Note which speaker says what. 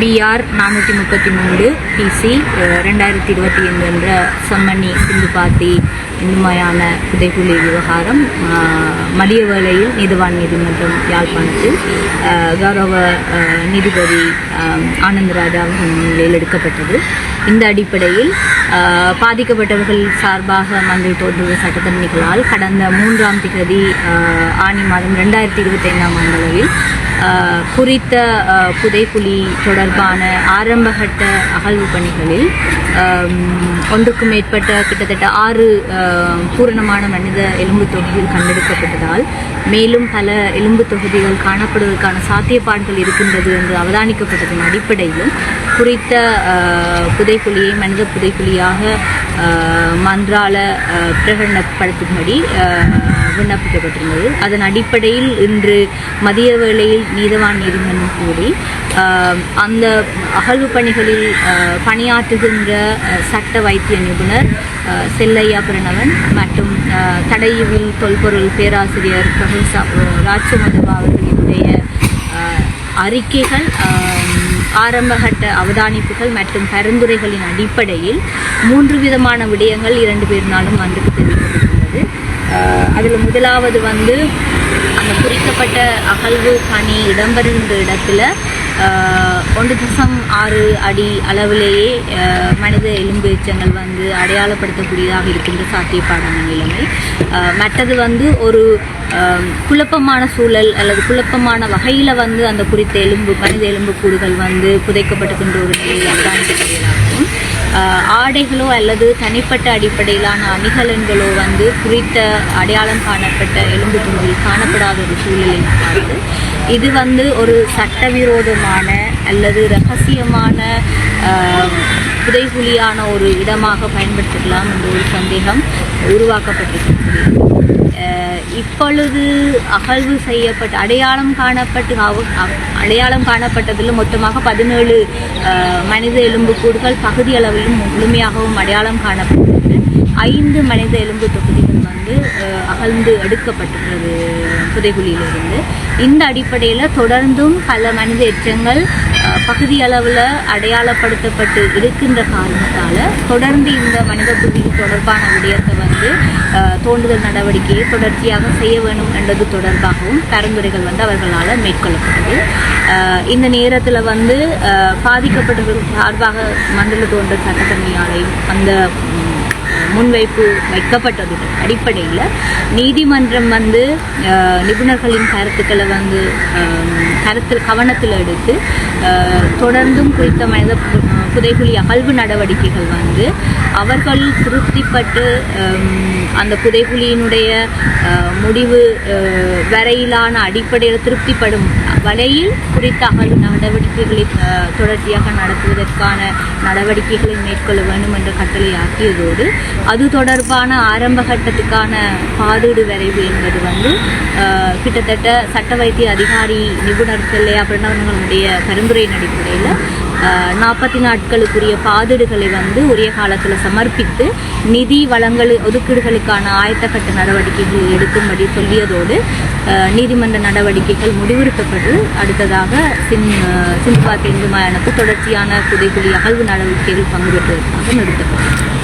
Speaker 1: PR நானூற்றி முப்பத்தி மூன்று பிசி ரெண்டாயிரத்தி இருபத்தி ஐந்து என்ற செம்மணி சிந்துபாத்தி இந்துமையான புதைக்குழி விவகாரம் அஹ், மதிய வேளையில் நீதிவான் நீதிமன்றம் யாழ்ப்பாணத்தில் கௌரவ நீதிபதி ஆனந்தராஜா முன்னிலையில் எடுக்கப்பட்டது. இந்த அடிப்படையில் பாதிக்கப்பட்டவர்கள் சார்பாக மந்திரி தோன்றிய சட்டத்தரணிகளால் கடந்த மூன்றாம் திகதி ஆணி மாதம் ரெண்டாயிரத்தி இருபத்தி ஐந்தாம் ஆண்டளவில் அஹ், குறித்த புதைப்புலி தொடர்பான ஆரம்பகட்ட அகழ்வு பணிகளில் ஒன்றுக்கும் மேற்பட்ட கிட்டத்தட்ட ஆறு பூரணமான மனித எலும்பு தொகுதிகள் கண்டெடுக்கப்பட்டதால் மேலும் பல எலும்பு தொகுதிகள் காணப்படுவதற்கான சாத்தியப்பாடுகள் இருக்கின்றது என்று அவதானிக்கப்பட்டதன் அடிப்படையில் குறித்த புதைப்புலியை மனித புதைப்புலியாக மன்றால பிரகடனப்படுத்தும்படி விண்ணப்பிக்கப்பட்டிருந்தது. அதன் அடிப்படையில் இன்று மதிய வேளையில் நீதவான் நீதிமன்றம் கூடி அந்த அகழ்வு பணிகளில் பணியாற்றுகின்ற சட்ட வைத்திய நிபுணர் செல்லையா பிரணவன் மற்றும் தடையவில் தடையுவில் தொல்பொருள் பேராசிரியர் ப்ரொஃபசர் ராஜ்சுமதவா அவர்களினுடைய அறிக்கைகள் ஆரம்பகட்ட அவதானிப்புகள் மற்றும் பரிந்துரைகளின் அடிப்படையில் மூன்று விதமான விடயங்கள் இரண்டு பேர்னாலும் வந்து தெரிவிக்கப்பட்டுள்ளது. அதில் முதலாவது வந்து அந்த குறிக்கப்பட்ட அகழ்வு பணி இடம்பெறுகின்ற இடத்துல ஒன்று தசம் ஆறு அடி அளவிலேயே மனித எலும்பு எச்சங்கள் வந்து அடையாளப்படுத்தக்கூடியதாக இருக்கின்ற சாத்தியப்பாடான நிலைமை. மற்றது வந்து ஒரு குழப்பமான சூழல் அல்லது குழப்பமான வகையில் வந்து அந்த குறித்த எலும்பு மனித எலும்பு கூடுகள் வந்து புதைக்கப்பட்டுக்கின்ற ஒரு நிலையை அவதானிக்கக்கூடியதாகவும் ஆடைகளோ அல்லது தனிப்பட்ட அடிப்படையிலான அணிகலன்களோ வந்து குறித்த அடையாளம் காணப்பட்ட எலும்பு துண்டில் காணப்படாத ஒரு சூழலில் பார்த்து இது வந்து ஒரு சட்டவிரோதமான அல்லது ரகசியமான புதைகுலியான புதைகுழியான ஒரு இடமாக பயன்படுத்திக்கலாம் என்ற ஒரு சந்தேகம் உருவாக்கப்பட்டிருக்கிறது. இப்பொழுது அகழ்வு செய்யப்பட்ட அடையாளம் காணப்பட்டு அடையாளம் காணப்பட்டதில் மொத்தமாக பதினேழு மனித எலும்புக்கூடுகள் பகுதி அளவிலும் முழுமையாகவும் அடையாளம் காணப்பட்டது ஐந்து மனித எலும்பு தொகுதிகள் வந்து அகழ்ந்து எடுக்கப்பட்டுள்ளது புதைகுழியிலிருந்து. இந்த அடிப்படையில் தொடர்ந்தும் பல மனித எச்சங்கள் பகுதி அளவில் அடையாளப்படுத்தப்பட்டு இருக்கின்ற காரணத்தால் தொடர்ந்து இந்த மனித புதிவு தொடர்பான விடயத்தை வந்து தோண்டுதல் நடவடிக்கையை தொடர்ச்சியாக செய்ய வேண்டும் என்பது தொடர்பாகவும் பரிந்துரைகள் வந்து அவர்களால் மேற்கொள்ளப்பட்டது. இந்த நேரத்தில் வந்து பாதிக்கப்பட்டவர்கள் சார்பாக மண்டல தோன்றல் சட்டத்தன்மையாலையும் அந்த முன்வைப்பு வைக்கப்பட்டது. அடிப்படையில் நீதிமன்றம் வந்து நிபுணர்களின் கருத்துக்களை வந்து கருத்தில் கவனத்தில் எடுத்து தொடர்ந்தும் குறித்த மனித புதைகுழி அகழ்வு நடவடிக்கைகள் வந்து அவர்கள் திருப்திப்பட்டு அந்த புதைகுழியினுடைய முடிவு வரையிலான அடிப்படையில் திருப்திப்படும் வகையில் குறித்த அகழ்வு நடவடிக்கைகளை தொடர்ச்சியாக நடத்துவதற்கான நடவடிக்கைகளை மேற்கொள்ள வேண்டும் என்ற கட்டளை ஆக்கியதோடு அது தொடர்பான ஆரம்ப கட்டத்துக்கான பாதீடு வரைவு என்பது வந்து கிட்டத்தட்ட சட்ட வைத்திய அதிகாரி நிபுணர் செல்லையா பிரணவர்களுடைய பரிந்துரையின் அடிப்படையில் நாற்பத்தி நாட்களுக்குரிய பாதீடுகளை வந்து உரிய காலத்தில் சமர்ப்பித்து நிதி வளங்கள் ஒதுக்கீடுகளுக்கான ஆயத்தக்கட்ட நடவடிக்கைகள் எடுக்கும்படி சொல்லியதோடு நீதிமன்ற நடவடிக்கைகள் முடிவுறுத்தப்பட்டு அடுத்ததாக சின் சிந்துபாத் இந்து மயானத்து தொடர்ச்சியான புதைக்குழி அகழ்வு நடவடிக்கைகள் பங்கு பெற்றதற்காக நிறுத்தப்பட்டது.